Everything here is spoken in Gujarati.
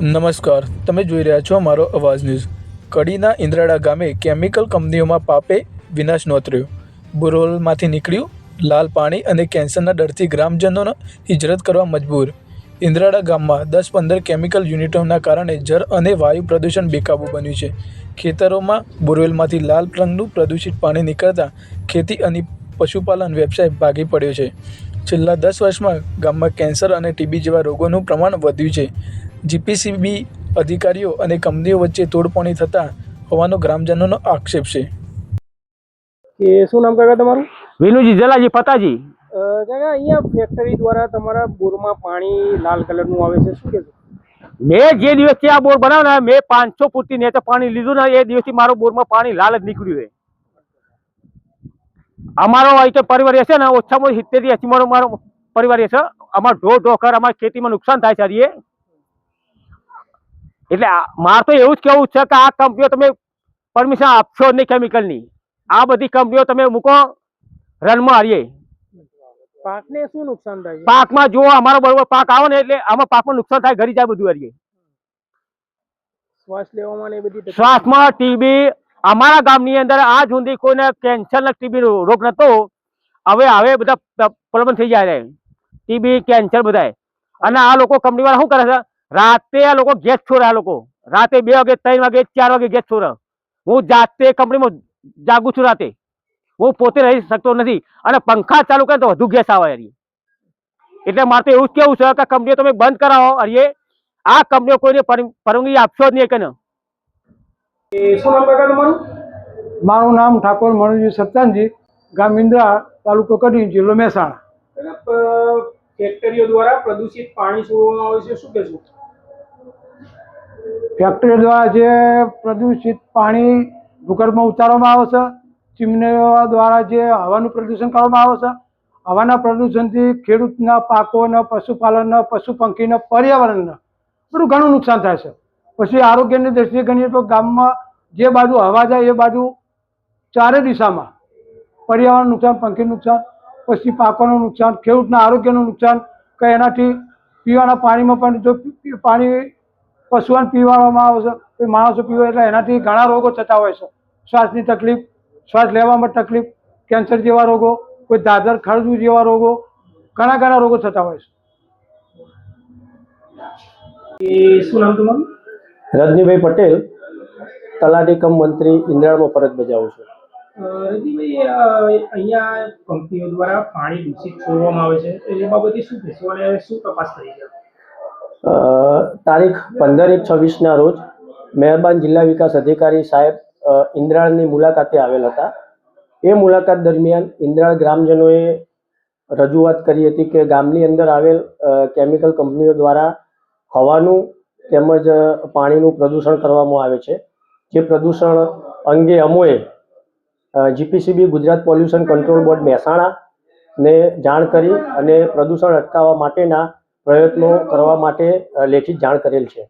નમસ્કાર, તમે જોઈ રહ્યા છો મારો અવાજ ન્યૂઝ. કડીના ઇન્દ્રાડા ગામે કેમિકલ કંપનીઓમાં પાપે વિનાશ નોતર્યો બોરવેલમાંથી નીકળ્યું લાલ પાણી અને કેન્સરના ડરથી ગ્રામજનોને હિજરત કરવા મજબૂર. ઇન્દ્રાડા ગામમાં દસ પંદર કેમિકલ યુનિટોના કારણે જળ અને વાયુ પ્રદૂષણ બેકાબુ બન્યું છે. ખેતરોમાં બોરવેલમાંથી લાલ રંગનું પ્રદૂષિત પાણી નીકળતા ખેતી અને પશુપાલન વ્યવસાય ભાગી પડ્યો છે. છેલ્લા દસ વર્ષમાં ગામમાં કેન્સર અને ટીબી જેવા રોગોનું પ્રમાણ વધ્યું છે. જીપીસીબી અધિકારીઓ અને કંપનીઓ વચ્ચે તોડપાણી થતા હોવાનો ગ્રામજનોનો આક્ષેપ છે. કે શું નામ કાકા તમારું? વિનુજી જલાજી ફતાજી. કાકા અહીંયા ફેક્ટરી દ્વારા તમારા બોરમાં પાણી લાલ કલરનું આવે છે. શું કહેશો મેં જે દિવસથી આ બોર બનાવ્યો ને મેં પાંચસો ફૂટથી નીચે પાણી લીધું ને એ દિવસથી મારો બોરમાં પાણી લાલ જ નીકળ્યું છે. અમારો અહીં તો પરિવાર છે ને ઓછામાં સિત્તેરથી એસી મારો મારો પરિવાર હશે અમારો ઢોર ઢોકર અમારી ખેતીમાં નુકસાન થાય છે એટલે મારે તો એવું જ કેવું છે કે આ કંપનીઓ તમે પરમિશન આપશો જ નહીં કેમિકલની આ બધી કંપનીઓ તમે મૂકો રનમાં હારીએ. પાકને શું નુકસાન થાય પાકમાં જો અમારો બરોબર પાક આવે ને એટલે આમાં પાકમાં નુકસાન થાય ઘરી જાય બધું હારીએ. શ્વાસ લેવામાં એ બધી શ્વાસમાં ટીબી અમારા ગામની અંદર આ સુધી કોઈને કેન્સર ને ટીબી રોગ નતો. હવે હવે બધા પ્રબંધ થઈ જાય ટીબી કેન્સર બધાય. અને આ લોકો કંપની વાળા શું કરે છે? રાતે આ લોકો ગેસ છોડે આ લોકો. રાતે બે વાગે ત્રણ વાગે ચાર વાગે ગેસ છોડે. હું જાતે કંપનીમાં જાગું છું રાતે. હું પોતે રહી શકતો નથી. અને પંખા ચાલુ કરે તો વધુ ગેસ આવે હરી એટલે મારે તો એવું જ કેવું છે કે કંપનીઓ તમે બંધ કરાવો હરીએ. આ કંપનીઓ કોઈને પર- પરવાનગી આપશો જ નહીં કે મારું નામ ઠાકોર મણુજી સત્તાનજી ગામ ઇન્દ્રા તાલુકો કડી જિલ્લો મહેસાણા. ફેક્ટરીઓ દ્વારા પ્રદૂષિત પાણી છોડવામાં આવે છે. શું કહેશો? ફેક્ટરી દ્વારા જે પ્રદૂષિત પાણી ભૂગર્ભમાં ઉતારવામાં આવે છે, ચીમનીઓ દ્વારા જે હવાનું પ્રદૂષણ કરવામાં આવે છે, હવાના પ્રદૂષણથી ખેડૂતના પાકોને, પશુપાલનને પશુ પંખીને પર્યાવરણને બધું ઘણું નુકસાન થાય છે. પછી આરોગ્યની દ્રષ્ટિએ ગણીએ તો ગામમાં જે બાજુ હવા જાય એ બાજુ ચારે દિશામાં પર્યાવરણ નુકસાન, પંખી નુકસાન, પછી પાકોનું નુકસાન, ખેડૂતના આરોગ્યનું નુકસાન, કે એનાથી પીવાના પાણીમાં પણ જો પાણી પશુઓને પીવાડવામાં આવે છે. કોઈ માણસો પીવે એટલે એનાથી ઘણા રોગો થતા હોય છે. શ્વાસની તકલીફ શ્વાસ લેવામાં તકલીફ કેન્સર જેવા રોગો કોઈ દાદર ખરજુ જેવા રોગો ઘણા ઘણા રોગો થતા હોય છે. શું નામ તમારું? રજનીભાઈ પટેલ તલાટી કમ મંત્રી ઇન્દ્રાળમાં ફરજ બજાવું છું. અહીંયા કંપનીઓ દ્વારા પાણી દૂષિત છોડવામાં આવે છે. એ બાબતે શું કહેશો અને શું તપાસ થઈ છે? તારીખ પંદર એક છવ્વીસના રોજ મહેરબાન જિલ્લા વિકાસ અધિકારી સાહેબ ઇન્દ્રાળની મુલાકાતે આવેલ હતા. એ મુલાકાત દરમિયાન ઇન્દ્રાળ ગ્રામજનોએ રજૂઆત કરી હતી કે ગામની અંદર આવેલ કેમિકલ કંપનીઓ દ્વારા હવાનું તેમજ પાણીનું પ્રદૂષણ કરવામાં આવે છે. જે પ્રદૂષણ અંગે અમોએ GPCB Gujarat pollution control board Mehsana ને જાણ કરી અને પ્રદૂષણ અટકાવવા માટેના પ્રયત્નો કરવા માટે લેખિત જાણ કરેલ છે.